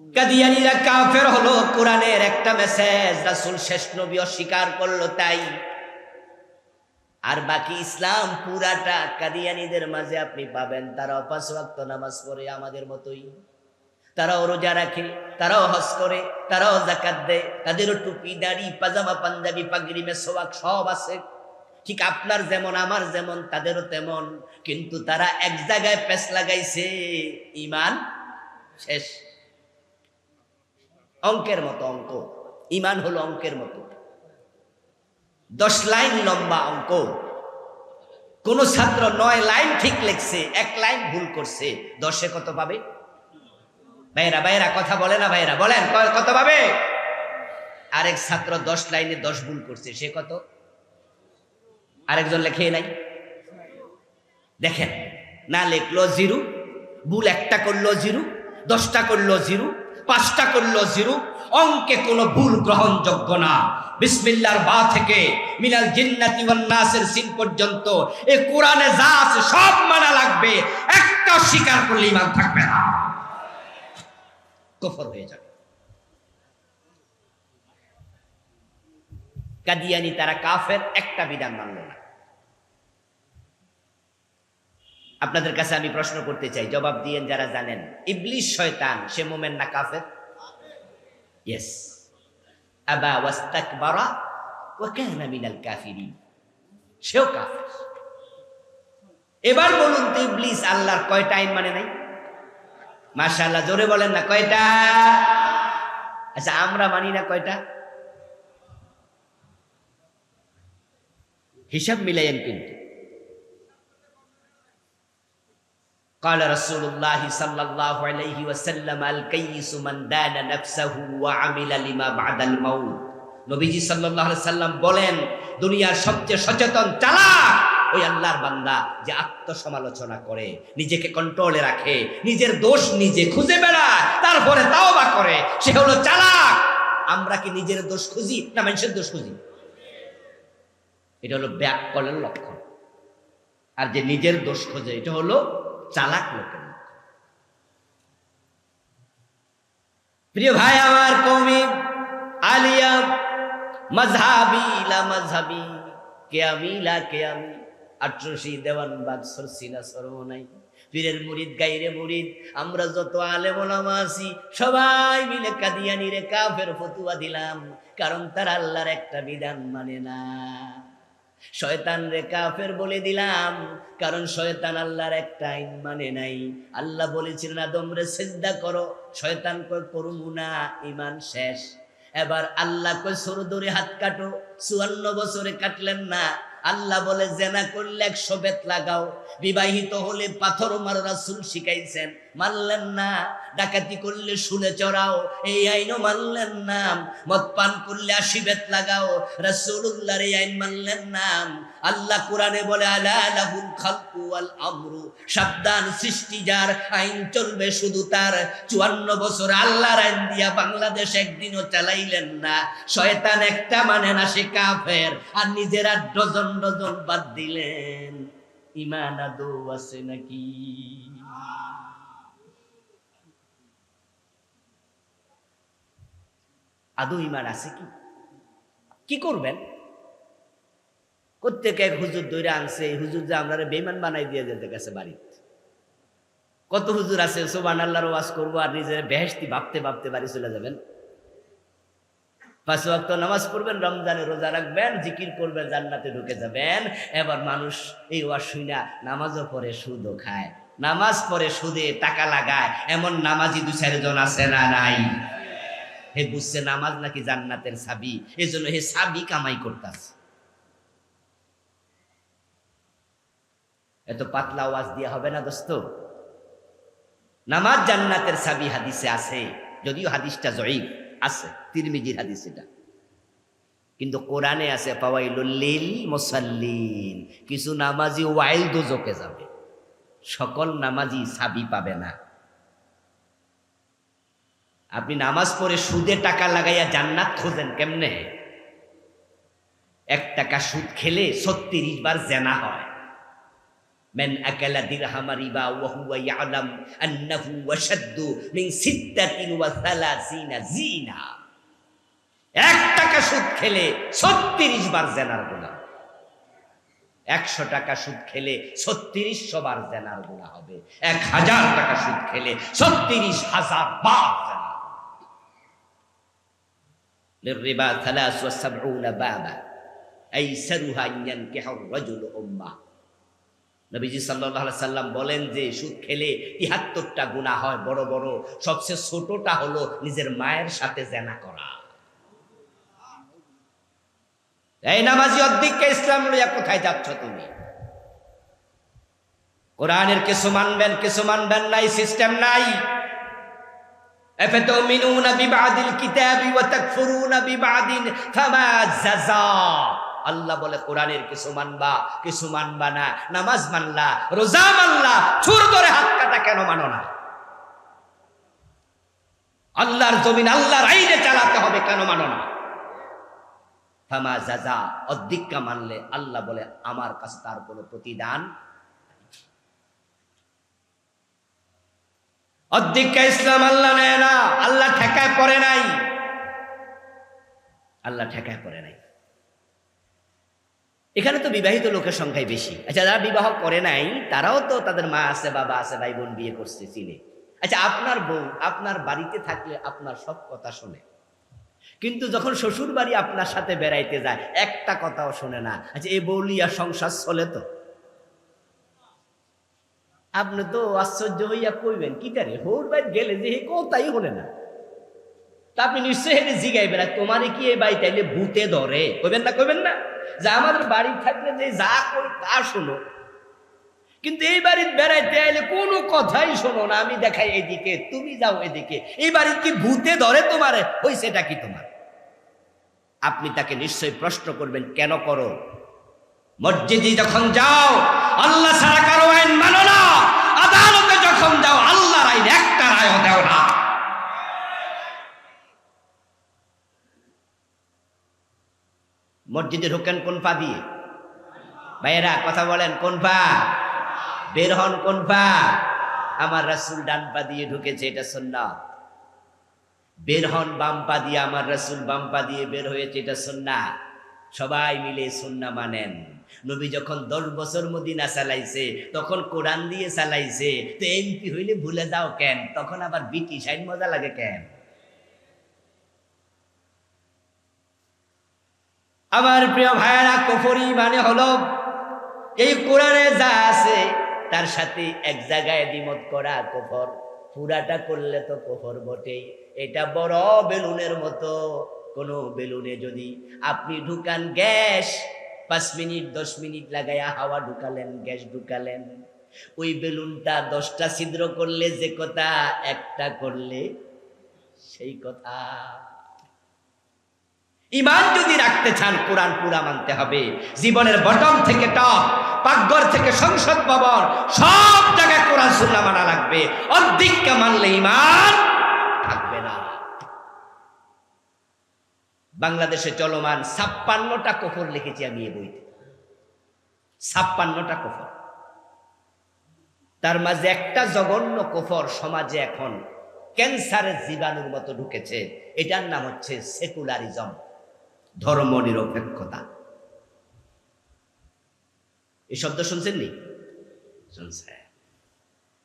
কাদিয়ানিরা কাফের হলো, কোরআনের একটা মেসেজ রাসূল শেষ নবী অস্বীকার করল তাই। আর বাকি ইসলাম পুরাটা কাদিয়ানিদের মাঝে আপনি পাবেন। তারাও পাঁচ নামাজ পড়ে আমাদের মতোই। তারাও রোজা রাখে, তারাও হজ করে, তারাও জাকাত দেয়। তাদেরও টুপি, দাড়ি, পাজামা, পাঞ্জাবি, পাগড়ি, মেসোয়াক সব আছে। ঠিক আপনার যেমন, আমার যেমন, তাদেরও তেমন। কিন্তু তারা এক জায়গায় পেস লাগাইছে ইমান শেষ। অঙ্কের মতো অঙ্ক। ইমান হলো অঙ্কের মতো। দশ লাইন লম্বা অঙ্ক। কোন ছাত্র নয় লাইন ঠিক লিখছে, এক লাইন ভুল করছে। দশে কত পাবে? ভাইরা ভাইরা কথা বলে না ভাইরা বলেন কত পাবে? আরেক ছাত্র দশ লাইনে দশ ভুল করছে, সে কত? আরেকজন লেখে নাই? দেখেন, না লেখলো জিরো, ভুল একটা করল জিরো, দশটা করল জিরো পাঁচটা করল জিরো, অঙ্কে কোনো ভুল গ্রহণযোগ্য না। বিসমিল্লার বা থেকে মিনাল জিন্নাতি ওয়ান নাসের সিন পর্যন্ত এ কোরআনে যা আছে সব মানা লাগবে, একটা স্বীকার করলে ইমান থাকবে না। কফর হয়ে যাবে। কাদিয়ানি তারা কাফের, একটা বিধান মানল না। আপনাদের কাছে আমি প্রশ্ন করতে চাই, জবাব দিয়েন যারা জানেন। ইবলিশ শয়তান, সে মোমেন না কাফের? ইয়েস আবা ওয়াস্তাকবারা ওয়া কানা মিনাল কাফিরিন। সেও কাফের। এবার বলুন তো ইবলিস আল্লাহর কয়টা আইন মানে নাই? মাশাআল্লাহ, জোরে বলেন না, কয়টা? আচ্ছা আমরা মানি না কয়টা? হিসাব মিলাইয়েন কিন্তু। قال رسول الله صلى الله عليه وسلم الكيس من دان نفسه وعمل لما بعد الموت নবীজি সাল্লাল্লাহু আলাইহি সাল্লাম বলেন দুনিয়ার সবচেয়ে সচেতন চালাক ওই আল্লাহর বান্দা যে আত্মসমালোচনা করে নিজেকে কন্ট্রোলে রাখে নিজের দোষ নিজে খুঁজে বেড়ায় তারপরে তাওবা করে সে হলো চালাক আমরা কি নিজের দোষ খুঁজি না মানুষের দোষ খুঁজি এটা হলো ব্যাককলের লক্ষণ আর যে নিজের দোষ খোঁজে এটা হলো চালাক লোকের। প্রিয় ভাই, আমার কৌমি আলিয়া মজহাবি কে কে আমি দেওয়ান সরব নাই পীরের মুরিদ, গাইরে মুরিদ, আমরা যত আলেম ওলামা সবাই মিলে কাদিয়ানি রে কাফের ফতুয়া দিলাম, কারণ তার আল্লাহর একটা বিধান মানে না শয়তান রে কাফের বলে দিলাম, কারণ শয়তান আল্লাহর একটা আইন মানে নাই। আল্লাহ বলেছিলেন আদম রে সিজদা করো, শয়তান কয় করব না ইমান শেষ। এবার আল্লাহ কয়, সরু ধরে হাত কাটো, চুয়ান্ন বছরে কাটলেন না। আল্লাহ বলে, জেনা করলে একশো বেত লাগাও। বিবাহিত হলে পাথর মার রাসুল শিখাইছেন মানলেন না, ডাকাতি করলে শুনে চড়াও। এই আইনও মানলেন না, মদ পান করলে আশি বেত লাগাও। রাসূলুল্লাহর এই আইন মানলেন না আল্লাহ কোরআনে বলে, আলা লাহুল খালকু আমরু। সাবধান সৃষ্টি যার আইন চলবে শুধু তার। চুয়ান্ন বছর আল্লাহর আইন দিয়া বাংলাদেশ একদিনও চালাইলেন না। শয়তান একটা মানে না, সে কাফের। আর নিজেরা ডজন ডজন বাদ দিলেন। ইমান আদৌ আছে নাকি? আদৌ ইমান আছে কি? কি করবেন? প্রত্যেকে এক হুজুর দৈরা আনছে, এই হুজুর যে আমরা বেমান বানাই দিয়ে যেতে গেছে বাড়িতে। কত হুজুর আছে সোবান আল্লাহর ওয়াজ করব আর নিজের বেহেস্তি ভাবতে ভাবতে বাড়ি চলে যাবেন। পাঁচ ওয়াক্ত নামাজ পড়বেন, রমজানে রোজা রাখবেন, জিকির করবেন, জান্নাতে ঢুকে যাবেন। এবার মানুষ এই ওয়াজ শুইনা নামাজও পড়ে, সুদও খায়। নামাজ পড়ে, সুদে টাকা লাগায়, এমন নামাজি দু চারজন আছে না নাই? হে বুঝছে নামাজ নাকি জান্নাতের সাবি এই জন্য হে সাবি কামাই করতেছে। এত পাতলা ওয়াজ দিয়ে হবে না, দোস্ত? নামাজ জান্নাতের সাবি হাদিসে আছে, যদিও হাদিসটা জয়ীব আছে, তিরমিজির হাদিস এটা। কিন্তু কোরআনে আছে পাওয়াইলুল্লিল মুসাল্লিন, কিছু নামাজি ওয়াইল দোজকে যাবে। সকল নামাজি সাবি পাবে না। আপনি নামাজ পড়ে সুদে টাকা লাগাইয়া জান্নাত খোঁজেন কেমনে? এক টাকা সুদ খেলে ছত্রিশ বার জেনা হয়। من أكل درهم ربا وهو يعلم أنه وشد من ستة وثلاثين زينة এক টাকা সুদ খেলে ছত্রিশ বার জেনার গুণা একশো টাকা সুদ খেলে ছত্রিশশো বার জেনার গুণা হবে এক হাজার টাকা সুদ খেলে ছত্রিশ হাজার বার জেনার للربا ثلاث وسبعون بابا أيسرها أن ينكح الرجل أمه নবীজি সাল্লাহ সাল্লাম বলেন যে সুদ খেলে তিহাত্তরটা গুণা হয় বড় বড় সবচেয়ে ছোটটা হলো নিজের মায়ের সাথে জেনা করা এই নামাজি অর্ধেককে ইসলাম লইয়া কোথায় যাচ্ছ তুমি কোরআনের কিছু মানবেন কিছু মানবেন নাই সিস্টেম নাই أفتؤمنون ببعض الكتاب وتكفرون ببعض فما جزاء আল্লাহ বলে কোরআনের কিছু মানবা কিছু মানবা না। নামাজ মানলা, রোজা মানলা, চুর ধরে হাত কাটা কেন মানো না? আল্লাহর জমিন আল্লাহর আইনে চালাতে হবে কেন মানো না? ফামা জাজা অধিক্কা মানলে আল্লাহ বলে, আমার কাছে তার কোনো প্রতিদান অর্ধেকটা ইসলাম আল্লাহ নেয় না, আল্লাহ ঠেকায় পড়ে নাই। আল্লাহ ঠেকায় পড়ে নাই। এখানে তো বিবাহিত লোকের সংখ্যাই বেশি। আচ্ছা যারা বিবাহ করে নাই, তারাও তো তাদের মা আছে, বাবা আছে ভাই বোন বিয়ে করছে, চিনে। আচ্ছা আপনার বউ, আপনার বাড়িতে থাকলে আপনার সব কথা শোনে। কিন্তু যখন শ্বশুর বাড়ি আপনার সাথে বেড়াইতে যায়, একটা কথাও শোনে না। আচ্ছা এই বউলিয়া সংসার চলে তো? আপনি তো আশ্চর্য হইয়া কইবেন, কি তারে হোর বাইর গেলে যে হে কোথাই হলে না। তা আপনি নিশ্চয়ই হেরে জিগাইবেন তোমারে কি এ বাড়ি তাইলে ভূতে ধরে? কইবেন না কইবেন না? যে আমাদের বাড়ি থাকলে যে যা করি তা শোনো। কিন্তু এই বাড়ির বেড়াইতে আইলে কোনো কথাই শোনো না, আমি দেখাই এদিকে, তুমি যাও এদিকে। এই বাড়ির কি ভূতে ধরে তোমারে? সেটা কি তোমার? আপনি তাকে নিশ্চয়ই প্রশ্ন করবেন, কেন করো? মসজিদে যখন যাও, আল্লাহ সারা কারও আইন মানো না আদালতে যখন যাও আল্লাহর আইন একটা রায়ও দেও না মসজিদে ঢোকেন কোন পা দিয়ে? ভাইয়েরা, কথা বলেন, কোন পা বের হন কোন পা আমার রাসুল ডান পা দিয়ে ঢুকেছে, এটা সুন্নাত। বের হন বাম পা দিয়ে, আমার রাসুল বাম পা দিয়ে বের হয়েছে, এটা সুন্না সবাই মিলে সুন্না মানেন। নবী যখন দশ বছর মদিনা চালাইছে, তখন কোরআন দিয়ে চালাইছে, তো এমপি হইলে ভুলে যাও কেন? তখন আবার ব্রিটিশ আইন মজা লাগে কেন? আমার প্রিয় ভাইয়েরা, কফরি মানে হলো এই কোরআনে যা আছে, তার সাথে এক জায়গায় দ্বিমত করা কফর। পুরাটা করলে তো কফর বটেই। এটা বড় বেলুনের মতো। কোন বেলুনে যদি আপনি ঢুকান গ্যাস, পাঁচ মিনিট, দশ মিনিট লাগাইয়া হাওয়া ঢুকালেন, গ্যাস ঢুকালেন। ওই বেলুনটা দশটা ছিদ্র করলে যে কথা, একটা করলে সেই কথা। ইমান যদি রাখতে চান, কোরআন পুরা মানতে হবে। জীবনের বটম থেকে টপ, পাকঘর থেকে সংসদ ভবন, সব জায়গায় কোরআন সুন্না মানা লাগবে। অর্ধেককে মানলে ইমান থাকবে না। বাংলাদেশে চলমান ছাপ্পান্নটা কফর লিখেছি আমি এই বইতে। ছাপ্পান্নটা কফর। তার মাঝে একটা জঘন্য কফর সমাজে এখন ক্যান্সারের জীবাণুর মতো ঢুকেছে। এটার নাম হচ্ছে সেকুলারিজম। ধর্ম নিরপেক্ষতা এই শব্দ শুনছেন নি শুনছে।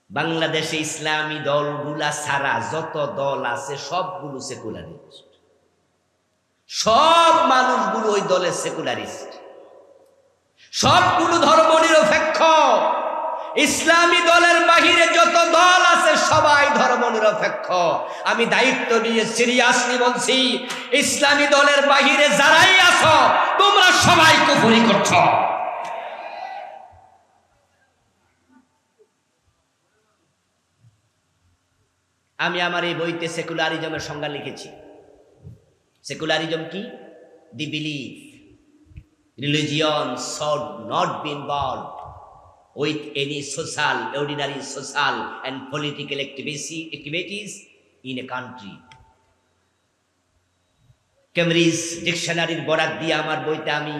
বাংলাদেশে ইসলামী দলগুলা ছাড়া যত দল আছে, সবগুলো সেকুলারিস্ট। সব মানুষগুলো ওই দলের সেকুলারিস্ট। সবগুলো ধর্ম নিরপেক্ষ ইসলামী দলের বাহিরে যত দল আছে, সবাই ধর্ম নিরপেক্ষ আমি দায়িত্ব নিয়ে সিরিয়াসলি বলছি, ইসলামী দলের বাহিরে যারাই আছো, তোমরা সবাই কুফরি করছ। আমি আমার এই বইতে সেকুলারিজমের সংজ্ঞা লিখেছি। সেকুলারিজম কি? The believe religion should not be involve with any social, ordinary social and political activities in a country. Cambridge ডিকশনারির বরাদ দিয়ে আমার বইতে আমি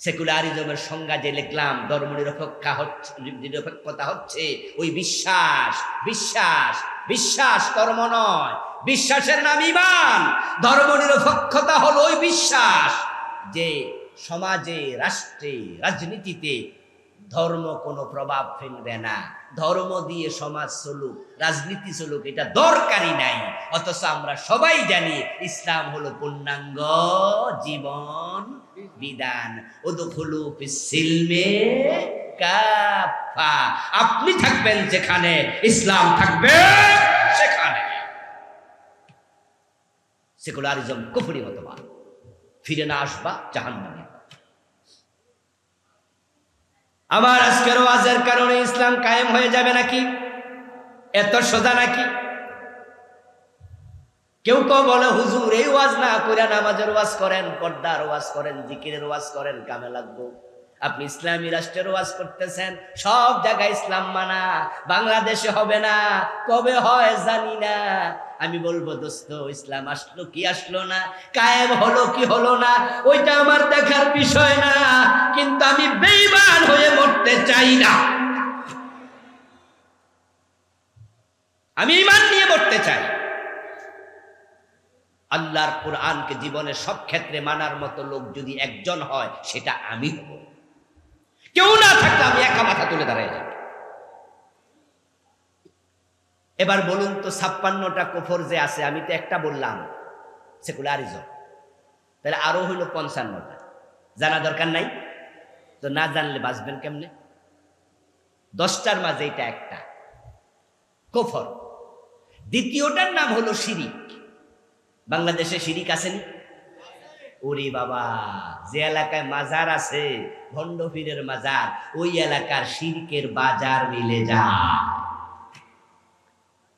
সেকুলারিজমের সংজ্ঞা যে লিখলাম ধর্ম নিরপেক্ষা হচ্ছে নিরপেক্ষতা হচ্ছে ওই বিশ্বাস বিশ্বাস বিশ্বাস কর্ম নয় বিশ্বাসের নাম ইমান ধর্ম নিরপেক্ষতা হলো ওই বিশ্বাস যে সমাজে রাষ্ট্রে রাজনীতিতে ধর্ম কোনো প্রভাব ফেলবে না। ধর্ম দিয়ে সমাজ চলুক, রাজনীতি চলুক, এটা দরকারই নাই। অথচ আমরা সবাই জানি ইসলাম হলো পূর্ণাঙ্গ জীবন বিধান। ওদখুলু ফিসিলমে কাফা আপনি থাকবেন যেখানে, ইসলাম থাকবে সেখানে। সেকুলারিজম, কুফরি মতবাদ। ফিরে না আসবা জাহান্নামে। আমার আজকের ওয়াজের কারণে ইসলাম কায়েম হয়ে যাবে নাকি? এত সোজা নাকি? কেউ কেউ বলে, হুজুর, এই ওয়াজ না কইরা নামাজের ওয়াজ করেন, পর্দার ওয়াজ করেন, জিকিরের ওয়াজ করেন, কামে লাগবো। আপনি ইসলামী রাষ্ট্রের ওয়াজ করতেছেন, সব জায়গায় ইসলাম মানা, বাংলাদেশে হবে না, কবে হয় জানি না। আমি বলব, দোস্ত, ইসলাম আসলো কি আসলো না, কায়েম হলো কি হলো না, ওইটা আমার দেখার বিষয় না, কিন্তু আমি বেইমান হয়ে মরতে চাই না। আমি ইমান নিয়ে মরতে চাই। আল্লাহর কোরআনকে জীবনের সব ক্ষেত্রে মানার মতো লোক যদি একজন হয়, সেটা আমি হব। কেউ না থাকলে আমি একা মাথা তুলে দাঁড়িয়ে যাব। এবার বলুন তো ছাপ্পান্নটা কোফর যে আছে, আমি তো একটা বললাম, সেকুলারিজম। তাহলে আরও হইল পঞ্চান্নটা। জানা দরকার নাই? তো না জানলে বাঁচবেন কেমনে? দশটার মাঝে এটা একটা। কোফর। দ্বিতীয়টার নাম হলো শিরিক। বাংলাদেশে শিরিক আসেনি? ওরে বাবা, যে এলাকায় মাজার আছে ভণ্ডপীরের মাজার, ওই এলাকার শিরকের বাজার মিলে যায়।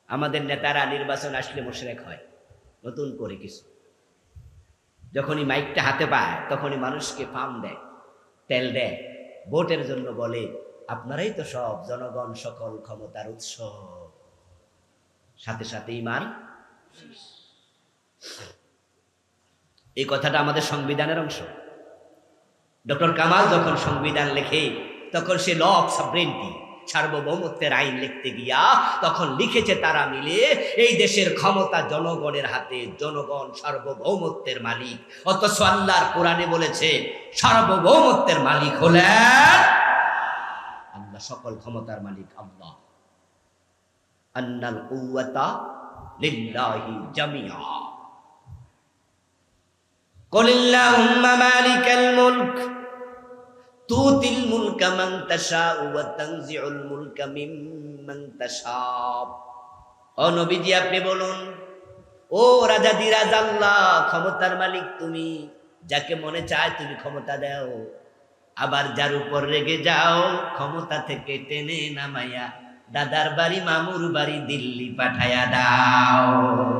আমাদের নেতারা নির্বাচন আসলে মোশরেক হয়, নতুন করে কিছু। যখনই মাইকটা হাতে পায়, তখনই মানুষকে ফার্ম দেয়, তেল দেয়, ভোটের জন্য বলে, আপনারাই তো সব জনগণ, সকল ক্ষমতার উৎস। সাথে সাথে ইমান এই কথাটা আমাদের সংবিধানের অংশ। ডক্টর কামাল যখন সংবিধান লেখে, তখন সে ল অফ সাবরেন্টি, সার্বভৌমত্বের আইন লিখতে গিয়া তখন লিখেছে তারা মিলে, এই দেশের ক্ষমতা জনগণের হাতে, জনগণ সার্বভৌমত্বের মালিক। অথচ আল্লাহর কোরআনে বলেছে, সার্বভৌমত্বের মালিক হলেন আল্লাহ, সকল ক্ষমতার মালিক আল্লাহ। আন্নাল কুওয়াতা লিল্লাহি জামিয়া মুলক মুলকা আপনি বলুন, ও রাজাদিরাজ আল্লাহ, ক্ষমতার মালিক তুমি, যাকে মনে চায় তুমি ক্ষমতা দাও। আবার যার উপর রেগে যাও, ক্ষমতা থেকে টেনে নামাইয়া দাদার বাড়ি, মামুর বাড়ি দিল্লি পাঠায়া দাও।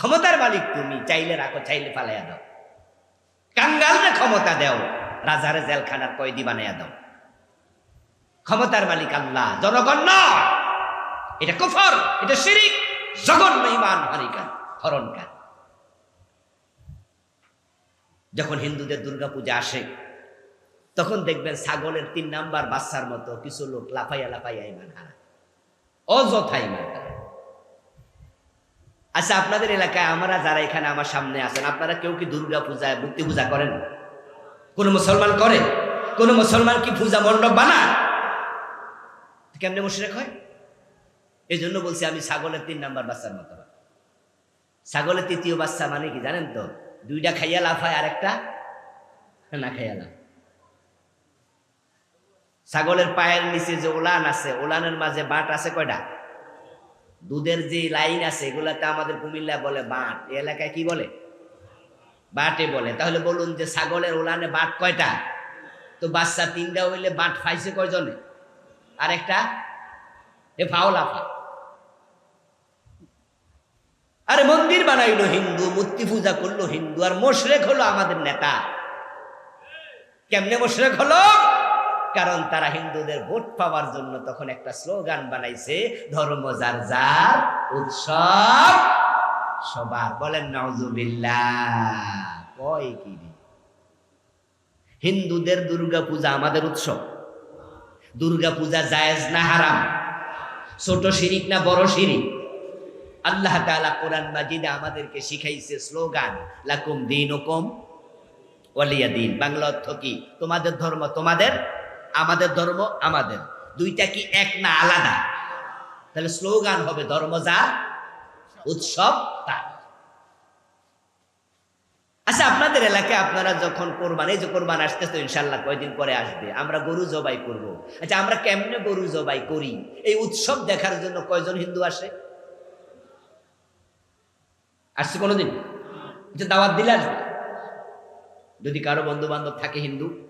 ক্ষমতার মালিক তুমি, চাইলে রাখো, চাইলে পালাইয়া দাও। কাঙ্গালরে ক্ষমতা দেও, রাজারে জেলখানার কয়েদি বানাইয়া দাও। ক্ষমতার মালিক আল্লাহ, জনগণ এটা কুফর, এটা শিরিক, জঘন্য ইমান হারিকা, হরণকার। যখন হিন্দুদের দুর্গা পূজা আসে, তখন দেখবেন ছাগলের তিন নাম্বার বাচ্চার মতো কিছু লোক লাফাইয়া লাফাইয়া ইমান হারা অযথা ইমান হারা আচ্ছা আপনাদের এলাকায় আমরা যারা এখানে আমার সামনে আছেন, আপনারা কেউ কি দুর্গা পূজায় মূর্তি পূজা করেন? কোন মুসলমান করে? কোন মুসলমান কি পূজা মণ্ডপ বানায়? কেমনে মুশরেক হয়? এই জন্য বলছি আমি ছাগলের তিন নাম্বার বাচ্চার মতো ছাগলের তৃতীয় বাচ্চা মানে কি জানেন তো? দুইটা খাইয়া লাফায় আর একটা না খাইয়া লাভ। ছাগলের পায়ের নিচে যে ওলান আছে, ওলানের মাঝে বাট আছে কয়টা? দুধের যে লাইন আছে এগুলাতে আমাদের কুমিল্লা বলে বাট। এই এলাকায় কি বলে? বাটে বলে। তাহলে বলুন যে ছাগলের ওলানে বাট কয়টা? তো বাচ্চা তিনটা হইলে বাট ফাইছে কয়জনে? আর একটা এ ফাওলাফা আরে মন্দির বানাইলো হিন্দু, মূর্তি পূজা করল হিন্দু, আর মোশরেক হলো আমাদের নেতা। কেমনে মোশরেক হলো? কারণ তারা হিন্দুদের ভোট পাওয়ার জন্য তখন একটা স্লোগান বানাইছে, ধর্ম যার যার, উৎসব সবার। বলেন নজুবিল্লাহ কয় হিন্দুদের দুর্গা পূজা আমাদের উৎসব। দুর্গা পূজা জায়েজ না হারাম? ছোট শিরিক না বড় শিরিক? আল্লাহ তাআলা কোরআন মাজিদে আমাদেরকে শিখাইছে স্লোগান, লাকুম দিন ওকম ওয়ালিয়া দিন। বাংলা অর্থ কি? তোমাদের ধর্ম তোমাদের আমাদের ধর্ম আমাদের। দুইটা কি এক না আলাদা? তাহলে স্লোগান হবে ধর্ম যার, উৎসব তার। আচ্ছা আপনাদের এলাকায় আপনারা যখন কোরবান, এই যে কোরবান আসতেছে ইনশাল্লাহ কয়দিন পরে আসবে? আমরা গরু জবাই করব। আচ্ছা আমরা কেমনে গরু জবাই করি? এই উৎসব দেখার জন্য কয়জন হিন্দু আসে? আসছে কোনোদিন? আচ্ছা দাওয়াত দিলে আসবে? যদি কারও বন্ধু বান্ধব থাকে হিন্দু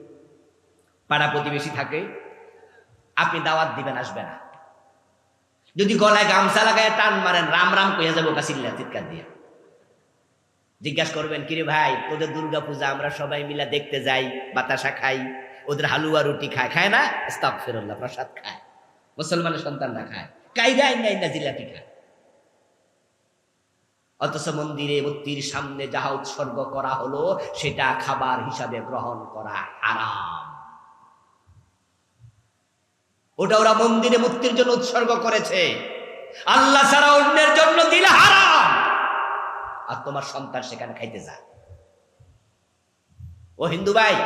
পাড়া প্রতিবেশী থাকে, আপনি দাওয়াত দিবেন, আসবে না। যদি গলায় গামছা লাগায় টান মারেন, রাম রাম কইয়া যাব কাসিল্লা চিৎকার দিয়ে। জিজ্ঞাসা করবেন, কিরে ভাই, তোদের দুর্গা পূজা আমরা সবাই মিলে দেখতে যাই, বাতাসা খাই, ওদের হালুয়া রুটি খায়। খায় না? স্তাক ফেরল্লা প্রসাদ খায়। মুসলমানের সন্তানরা খায়। নাই না, জিলাপি খায়। অথচ মন্দিরে, মূর্তির সামনে যাহা উৎসর্গ করা হলো, সেটা খাবার হিসাবে গ্রহণ করা আরাম ওটা ওরা মন্দিরে মুক্তির জন্য উৎসর্গ করেছে। আল্লাহ ছাড়া অন্যের জন্য দিলে হারাম। আর তোমার সন্তান সেখানে খাইতে যা ও হিন্দু ভাই,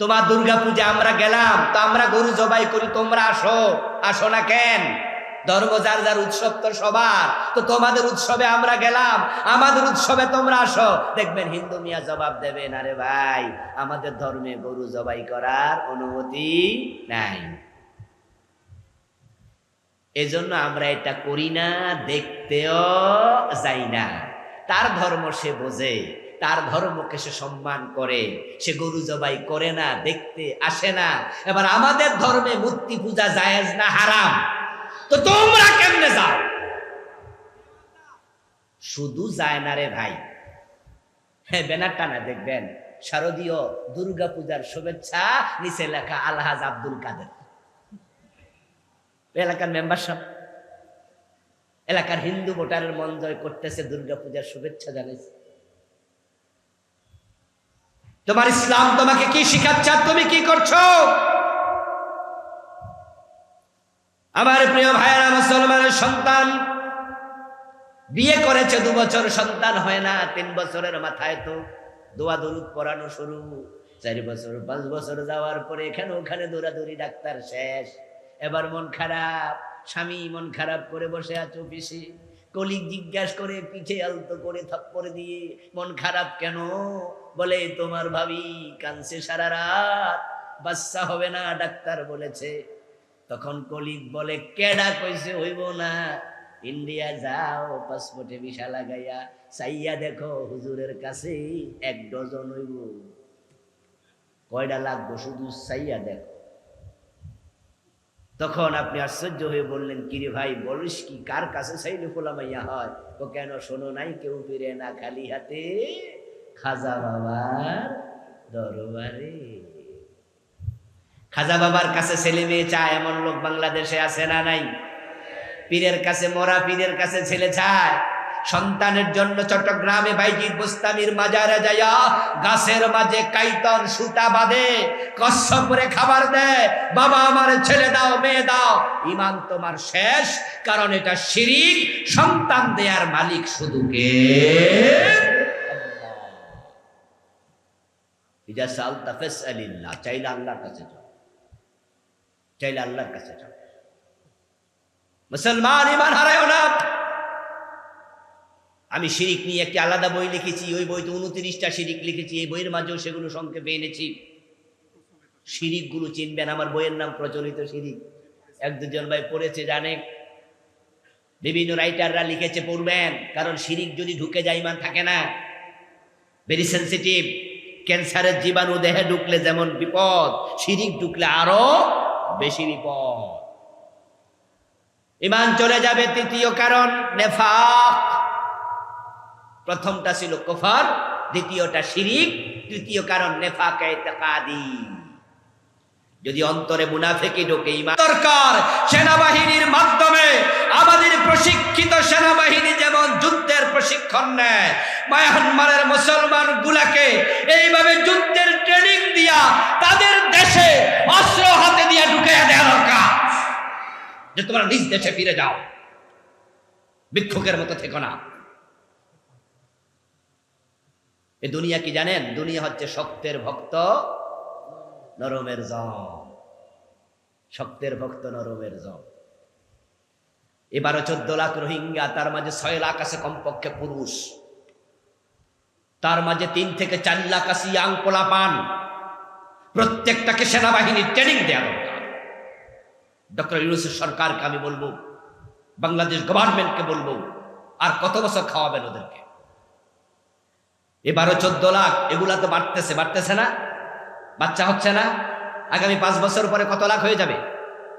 তোমার দুর্গা পূজা আমরা গেলাম, তো আমরা গরু জবাই করি, তোমরা আসো। আসো না কেন? ধর্ম যার যার উৎসব তো সবার। তো তোমাদের উৎসবে আমরা গেলাম, আমাদের উৎসবে তোমরা আসো। দেখবেন হিন্দু মিয়া জবাব দেবেন আরে ভাই, আমাদের ধর্মে গরু জবাই করার অনুমতি নাই। এজন্য আমরা এটা করি না, দেখতেও যাই না। তার ধর্ম সে বোঝে, তার ধর্মকে সে সম্মান করে, সে গরু জবাই করে না, দেখতে আসে না। এবার আমাদের ধর্মে মূর্তি পূজা জায়েজ না হারাম? তো তোমরা কেমনে যাও? শুধু যায় না রে ভাই। হ্যাঁ ব্যানার টানা দেখবেন, শারদীয় দুর্গা পূজার শুভেচ্ছা, নিচে লেখা আলহাজ আব্দুল কাদের। এলাকার মেম্বার সব এলাকার হিন্দু ভোটারের মন জয় করতেছে দুর্গা পূজার শুভেচ্ছা জানাইছে। তোমার ইসলাম তোমাকে কি শিখাচ্ছে তুমি কি করছ? আমার প্রিয় ভাইয়েরা মুসলমানের সন্তান, বিয়ে করেছে দু বছর, সন্তান হয় না, তিন বছরের মাথায় তো দোয়া দরুদ পড়ানো শুরু। চারি বছর, পাঁচ বছর যাওয়ার পরে এখানে ওখানে দৌড়াদৌড়ি, ডাক্তার শেষ। এবার মন খারাপ, স্বামী মন খারাপ করে বসে আছো পিসি কলিক জিজ্ঞাসা করে, পিঠে আলতো করে থাপ্পড় দিয়ে, মন খারাপ কেন? বলে, তোমার ভাবি কানছে সারা রাত, বাচ্চা হবে না, ডাক্তার বলেছে। তখন কলিক বলে, কেডা কইছে হইব না? ইন্ডিয়া যাও, পাসপোর্টে ভিসা লাগাইয়া, চাইয়া দেখো হুজুরের কাছে এক ডজন হইব। কয়টা লাগবো শুধু চাইয়া দেখো। তখন আপনি আশ্চর্য হয়ে বললেন, কিরে ভাই, বলিস কি, কার কাছে চাইলে ফোলামাইয়া হয়? ও, কেন শোনো নাই, কেউ ফিরে না খালি হাতে খাজা বাবার দরবারে। খাজা বাবার কাছে ছেলে মেয়ে চায়, এমন লোক বাংলাদেশে আছে না নাই? পীরের কাছে মরা, পীরের কাছে ছেলে চায়। সন্তানের জন্য চট্টগ্রামে বাইজিৎ বুস্তামির মাজারে যায়া গাছের মাঝে কাইতন সুতা বাঁধে কষ্ট করে খাবার দেয়, বাবা আমার ছেলে দাও, মেয়ে দাও। ইমান তোমার শেষ, কারণ এটা শিরিক, সন্তান দেয়ার মালিক শুধু কে? চাইলে আল্লাহর কাছে চাইলে আল্লাহর কাছে যাও। মুসলমান ইমান হারায় না। আমি শিরিক নিয়ে একটি আলাদা বই লিখেছি, ওই বইতে উনত্রিশটা শিরিক লিখেছি, এই বইয়ের মাঝেও সেগুলো সংক্ষেপে এনেছি। শিরিকগুলো চিনবেন, আমার বইয়ের নাম প্রচলিত শিরিক। এক দুজন ভাই পড়েছে, জানে। বিভিন্ন রাইটাররা লিখেছে পড়বেন, কারণ শিরিক যদি ঢুকে যায় ইমান থাকে না। ভেরি সেন্সিটিভ ক্যান্সারের জীবাণু দেহে ঢুকলে যেমন বিপদ, শিরিক ঢুকলে আরও বেশি বিপদ। ইমান চলে যাবে, তৃতীয় কারণ, নেফাক। প্রথমটা ছিল কফার, দ্বিতীয়টা শিরিক, তৃতীয় কারণ, নেফাক, এতেকাদি। যদি অন্তরে মুনাফেকি ঢোকে দরকার সেনাবাহিনীর মাধ্যমে। আমাদের প্রশিক্ষিত সেনাবাহিনী যেমন যুদ্ধের প্রশিক্ষণ নেয়, মায়ানমারের মুসলমান গুলাকে এইভাবে যুদ্ধের ট্রেনিং দিয়া তাদের দেশে অস্ত্র হাতে দিয়া ঢুকাইয়া দেওয়া দরকার। যে তোমরা নিজ দেশে ফিরে যাও, ভিক্ষুকের মতো থেকো না। এ দুনিয়া কি জানেন? দুনিয়া হচ্ছে শক্তের ভক্ত নরমের জম। শক্তের ভক্ত নরমের জম। এবারও চোদ্দ লাখ রোহিঙ্গা, তার মাঝে ছয় লাখ আছে কমপক্ষে পুরুষ। তার মাঝে তিন থেকে চার লাখ আছে ইয়াং পোলা পান প্রত্যেকটাকে সেনাবাহিনীর ট্রেনিং দেওয়া দরকার। ডক্টর ইউনুসের সরকারকে আমি বলব, বাংলাদেশ গভর্নমেন্টকে বলব, আর কত বছর খাওয়াবেন ওদেরকে? এবারও চোদ্দ লাখ, এগুলা তো বাড়তেছে বাড়তেছে না? বাচ্চা হচ্ছে না, আগামী পাঁচ বছর পরে কত লাখ হয়ে যাবে?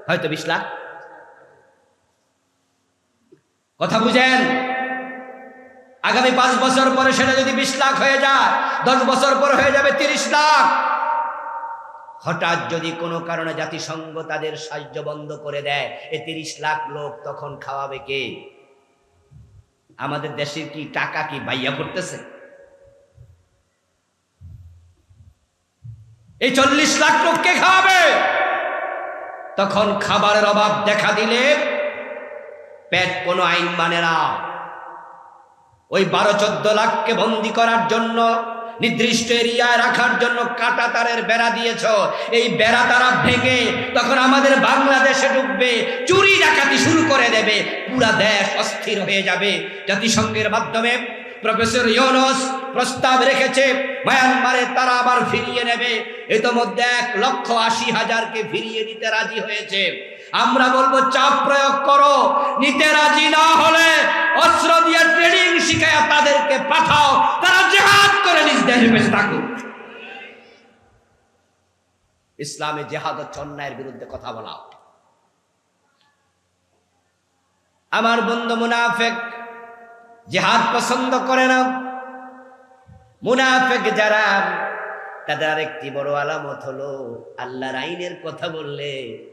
হয়তো বিশ লাখ। কথা বুঝেন? আগামী পাঁচ বছর পরে সেটা যদি বিশ লাখ হয়ে যায়, দশ বছর পর হয়ে যাবে তিরিশ লাখ। হঠাৎ যদি কোনো কারণে জাতিসংঘ তাদের সাহায্য বন্ধ করে দেয়, এ তিরিশ লাখ লোক তখন খাওয়াবে কে? আমাদের দেশের কি টাকা কি বাইয়া পড়তেছে? এই চল্লিশ লাখ লোককে খাওয়াবে। তখন খাবারের অভাব দেখা দিলে পেট কোনো আইন মানে না। ওই বারো চোদ্দ লাখকে বন্দি করার জন্য, নির্দিষ্ট এরিয়ায় রাখার জন্য কাটা তারের বেড়া দিয়েছ। এই বেড়া তারা ভেঙে তখন আমাদের বাংলাদেশে ঢুকবে চুরি ডাকাতি শুরু করে দেবে, পুরা দেশ অস্থির হয়ে যাবে। জাতিসংঘের মাধ্যমে প্রফেসর ইউনুস প্রস্তাব রেখেছে, মায়ানমারে তারা আবার ফিরিয়ে নেবে। ইতোমধ্যে এক লক্ষ আশি হাজারকে ফিরিয়ে দিতে রাজি হয়েছে। আমরা বলব, চাপ প্রয়োগ করো। নিতে রাজি না হলে অস্ত্র দিয়ে ট্রেনিং শিখায় তাদেরকে পাঠাও। তারা জেহাদ করে নিজ দেশে বেঁচে থাকুক। ইসলামে জেহাদ হচ্ছে অন্যায়ের বিরুদ্ধে কথা বলা আমার বন্ধু মুনাফেক জেহাদ পছন্দ করে না। মুনাফেক যারা, তাদের আরেকটি বড় আলামত হলো, আল্লাহর আইনের কথা বললে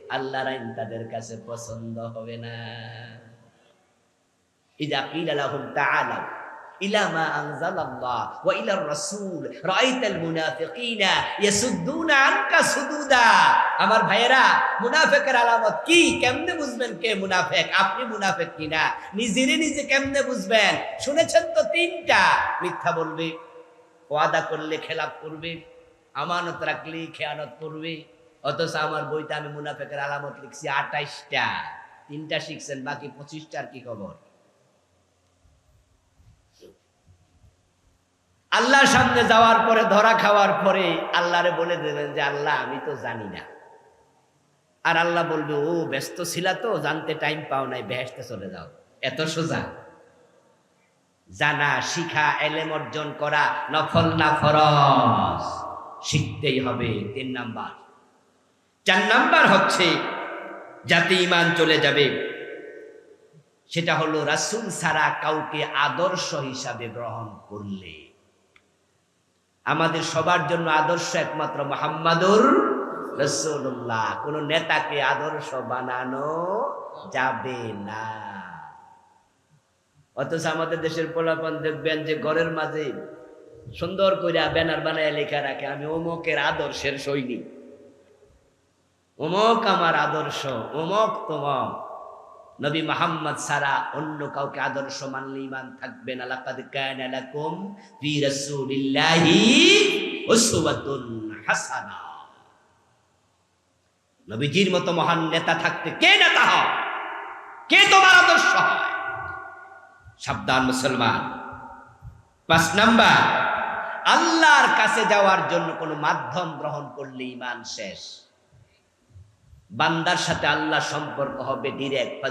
আল্লাহর আইন তাদের কাছে পছন্দ হবে না। ইজা কিলা তাআলাউ ইলা মা আনজালাল্লাহ ওয়া ইলার রাসূল, রাআইতাল মুনাফিকিনা ইয়াসুদ্দুনা আনকা সুদুদা। আমার ভাইয়েরা, মুনাফিকের আলামত কি? কেমনে বুঝবেন কে মুনাফিক? আপনি মুনাফিক কিনা? নিজেরই নিজে কেমনে বুঝবেন? শুনেছেন তো তিনটা। মিথ্যা বলবে, ওয়াদা করলে খেলাপ করবে, আমানত রাখলে খেয়ানত করবে। অথচ আমার বইতে আমি মুনাফেকের আলামত লিখছি আঠাইশটা তিনটা শিখছেন, বাকি পঁচিশটার কি খবর? আল্লাহর সামনে যাওয়ার পরে, ধরা খাওয়ার পরে আল্লাহরে বলে দেবেন যে, আল্লাহ, আমি তো জানি না। আর আল্লাহ বলবে, ও, ব্যস্ত ছিলা তো, জানতে টাইম পাও নাই বেহেস্তে চলে যাও। এত সোজা। জানা, শিখা, এলেম অর্জন করা, নফল না ফরজ, শিখতেই হবে। তিন নাম্বার। চার নাম্বার হচ্ছে যাতে ইমান চলে যাবে। সেটা হলো, রাসুল ছাড়া কাউকে আদর্শ হিসাবে গ্রহণ করলে। আমাদের সবার জন্য আদর্শ একমাত্র মোহাম্মদুর রসুল্লাহ কোন নেতাকে আদর্শ বানানো যাবে না। অথচ আমাদের দেশের পোলাপান দেখবেন যে ঘরের মাঝে সুন্দর করে ব্যানার বানায় লেখা রাখে, আমি অমুকের আদর্শের সৈনিক। অমক আমার আদর্শ, অমক তোমাক নবী মোহাম্মদ সারা অন্য কাউকে আদর্শ মানলে ইমান থাকবে না। লাকাদ কানা লাকুম ফি রাসূলিল্লাহি উসওয়াতুন হাসানা। নবীজির মতো মহান নেতা থাকতে কে নেতা হয়? কে তোমার আদর্শ হয়? সাবধান মুসলমান। পাঁচ নাম্বার, আল্লাহর কাছে যাওয়ার জন্য কোনো মাধ্যম গ্রহণ করলে ইমান শেষ। বান্দার সাথে আল্লাহ সম্পর্ক হবে ডিরেক্ট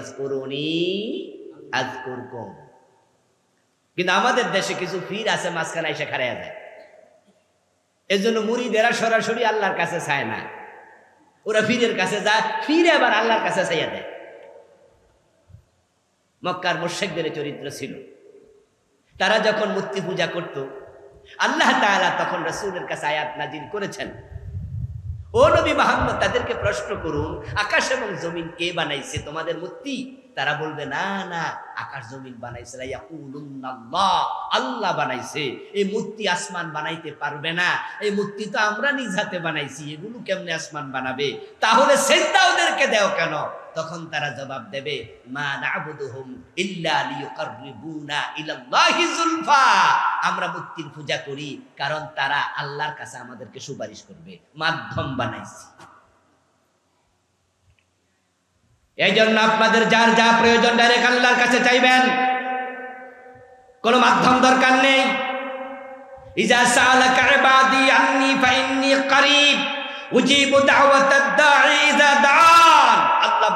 কিন্তু আমাদের দেশে কিছু ফির আছে, মাঝখানে এসে খারাইয়া যায়। এজন্য মুড়িদেরা সরাসরি আল্লাহর কাছে চায় না। ওরা ফিরের কাছে যায় ফিরে আবার আল্লাহর কাছে চাইয়া দেয়। মক্কার মোর্শেকদের চরিত্র ছিল। তারা যখন মূর্তি পূজা করত, আল্লাহ তখন রসুলের কাছে আয়াত নাজিল করেছেন। ও নবী মাহমদ তাদেরকে প্রশ্ন করুন আকাশ এবং জমিন কে বানাইছে? তোমাদের মূর্তি? তারা বলবে, না না, আকাশ জমিন বানাইছে আল্লাহ বানাইছে। এই মূর্তি আসমান বানাইতে পারবে না। এই মূর্তি তো আমরা নিজ হাতে বানাইছি, এগুলো কেমনে আসমান বানাবে? তাহলে সেজদা ওদেরকে দেও কেন? তখন তারা জবাব দেবে, মা আমরা মূর্তির পূজা করি, কারণ তারা আল্লাহর কাছে আমাদেরকে সুপারিশ করবে, মাধ্যম বানাইছি। এই জন্য আপনাদের যার যা প্রয়োজন ডাইরেক্ট আল্লাহর কাছে চাইবেন। কোন মাধ্যম দরকার নেই। ইজা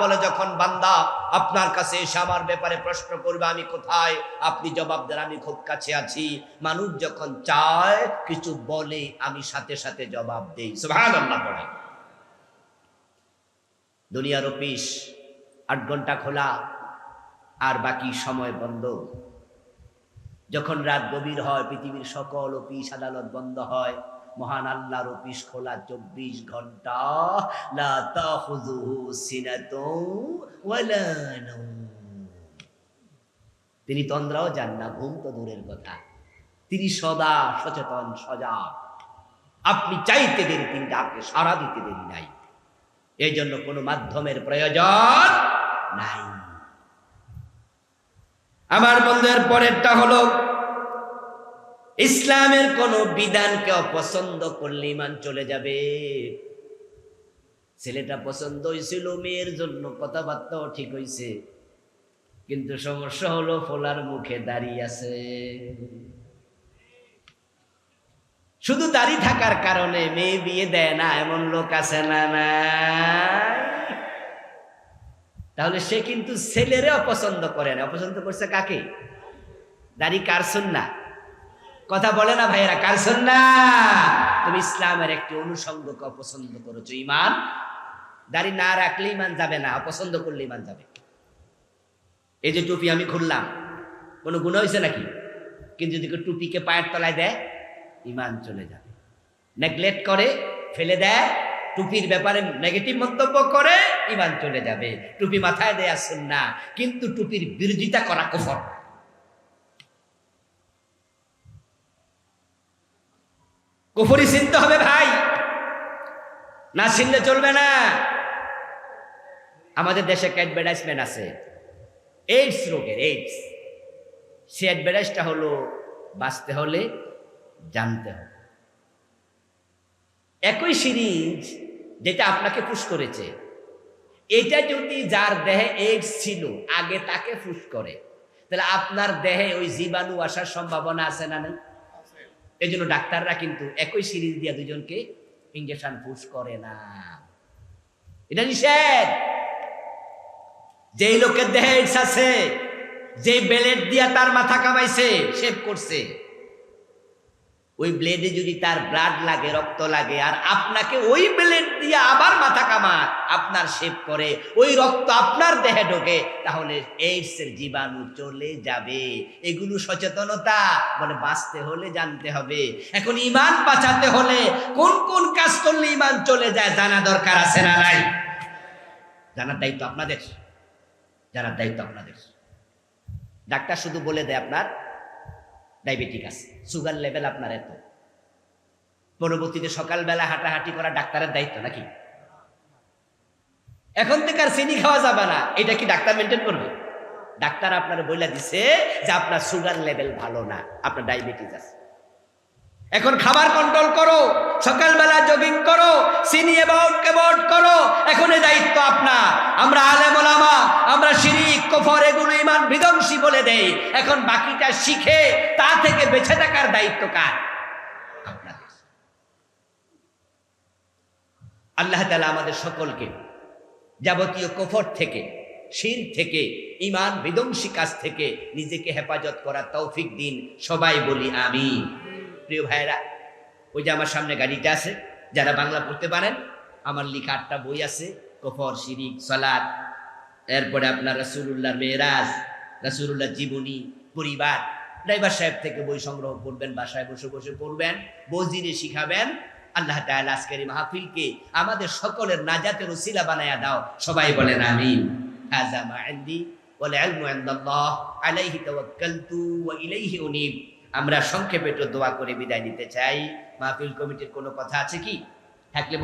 বলে, যখন বান্দা আপনার কাছে এসে আমার ব্যাপারে প্রশ্ন করবে, আমি কোথায়? আপনি জবাব দেন, আমি খুব কাছে আছি। মানুষ যখন চায়, কিছু বলে, আমি সাথে সাথে জবাব দেই। সুবহানাল্লাহ বলে। দুনিয়ার অফিস আট ঘণ্টা খোলা আর বাকি সময় বন্ধ। যখন রাত গভীর হয়, পৃথিবীর সকল অফিস আদালত বন্ধ হয়, মহান আল্লাহর অফিস খোলা চব্বিশ ঘণ্টা। তিনি তন্দ্রাও যান না, ঘুম তো দূরের কথা। তিনি সদা সচেতন, সজাগ। আপনি চাইতে দেরি, তিনি ডাকে সারা দিতে দেরি নাই। এই জন্য কোনো মাধ্যমের প্রয়োজন নাই। আমার বন্ধুদের পরেরটা হলো, ইসলামের কোন বিধানকে অপছন্দ করলে ইমান চলে যাবে। ছেলেটা পছন্দ হয়েছিল মেয়ের জন্য কথাবার্তাও ঠিক হয়েছে কিন্তু সমস্যা হলো, ফোলার মুখে দাঁড়িয়ে আছে। শুধু দাড়ি থাকার কারণে মেয়ে বিয়ে দেয় না, এমন লোক আছে না নাই। তাহলে সে কিন্তু ছেলেরে অপছন্দ করে না। অপছন্দ করছে কাকে? দাড়ি কার না কথা বলে না ভাইয়েরা, কার না তুমি ইসলামের একটি অনুষঙ্গকে অপছন্দ করেছ ইমান দাড়ি না রাখলে ইমান যাবে না, অপছন্দ করলে ইমান যাবে। এই যে টুপি আমি খুললাম, কোনো গুণ হয়েছে নাকি? কিন্তু যদি টুপিকে পায়ের তলায় দেয় ইমান চলে যাবে। নেগলেক্ট করে, ফেলে দেয় টুপির ব্যাপারে নেগেটিভ মন্তব্য করে, ইমান চলে যাবে। টুপি মাথায় দেয়া না কিন্তু টুপির বিরোধিতা করা কফর। কুফরি চিনতে হবে ভাই। না চিনলে চলবে না। আমাদের দেশে একটা অ্যাডভার্টাইজমেন্ট আছে। এইডস রোগের এইডস সে অ্যাডভার্টাইজটা হলো, বাঁচতে হলে জানতে হবে। একই সিরিজ যেটা আপনাকে ফুস করেছে। এটা যদি যার দেহে এইডস ছিল, আগে তাকে ফুস করে। তাহলে আপনার দেহে ওই জীবাণু আসার সম্ভাবনা আছে না নেই? এই জন্য ডাক্তাররা কিন্তু একই সিরিজ দিয়ে দুজনকে ইঞ্জেকশন পুশ করে না। এটা নিষেধ! যেই লোকের দেহে এইডস আছে যে বেলেট দিয়া তার মাথা কামাইছে শেভ করছে। ওই ব্লেডে যদি তার ব্লাড লাগে, রক্ত লাগে, আর আপনাকে ওই ব্লেড দিয়ে আবার মাথা কামায়, আপনার শেভ করে, ওই রক্ত আপনার দেহে ঢোকে, তাহলে এইডস এর জীবাণু চলে যাবে। এগুলো সচেতনতা মানে বাঁচতে হলে জানতে হবে। এখন ইমান বাঁচাতে হলে কোন কোন কাজ করলে ইমান চলে যায় জানা দরকার আছে না নাই? জানার দায়িত্ব আপনাদের, জানার দায়িত্ব আপনাদের। ডাক্তার শুধু বলে দেয় আপনার ডায়াবেটিক আছে। সুগার লেভেল আপনার এত। পরবর্তীতে সকালবেলা হাঁটাহাঁটি করা ডাক্তারের দায়িত্ব নাকি? এখন থেকে আর চিনি খাওয়া যাবে না। এটা কি ডাক্তার মেনটেন করবে? ডাক্তার আপনার বইলা দিছে যে আপনার সুগার লেভেল ভালো না, আপনার ডায়াবেটিস আছে। এখন খাবার কন্ট্রোল করো, সকালবেলা জগিং করো, চিনি অ্যাবাউট অ্যাবাউট করো। এখন এই দায়িত্ব আপনার। আমরা আলেম ওলামা বিধ্বংসী বলে দেই, এখন বাকিটা শিখে তা থেকে বেঁচে থাকার দায়িত্ব কার? আল্লাহ তালা আমাদের সকলকে যাবতীয় কফর থেকে, শির থেকে ইমান বিধ্বংসী কাজ থেকে নিজেকে হেফাজত করা তৌফিক দিন সবাই বলি আমি প্রিয় ভাইরা ওই যে আমার সামনে গাড়িটা আছে, যারা বাংলা পড়তে পারেন, আমার লিখা আটটা বই আছে, কফর, শিরিক সলাদ এরপরে আপনার রাসুল্লাহ মেয়েরাজ রাসুল্লাহ জীবনী, পরিবার, ড্রাইভার সাহেব থেকে বই সংগ্রহ করবেন, বাসায় বসে বসে পড়বেন বজিরে শিখাবেন, আল্লাহ তাআলা আজকের মাহফিলকে আমাদের সকলের নাজাতের উসিলা বানায়া দাও। সবাই বলেন আমিন। হাজা মা ইনদি আলাইহি তাওয়াক্কালতু ওয়া ইলাইহি উনীব। আমরা সংক্ষেপে তো দোয়া করে বিদায় নিতে চাই। মাহফিল কমিটির কোনো কথা আছে কি? থাকলে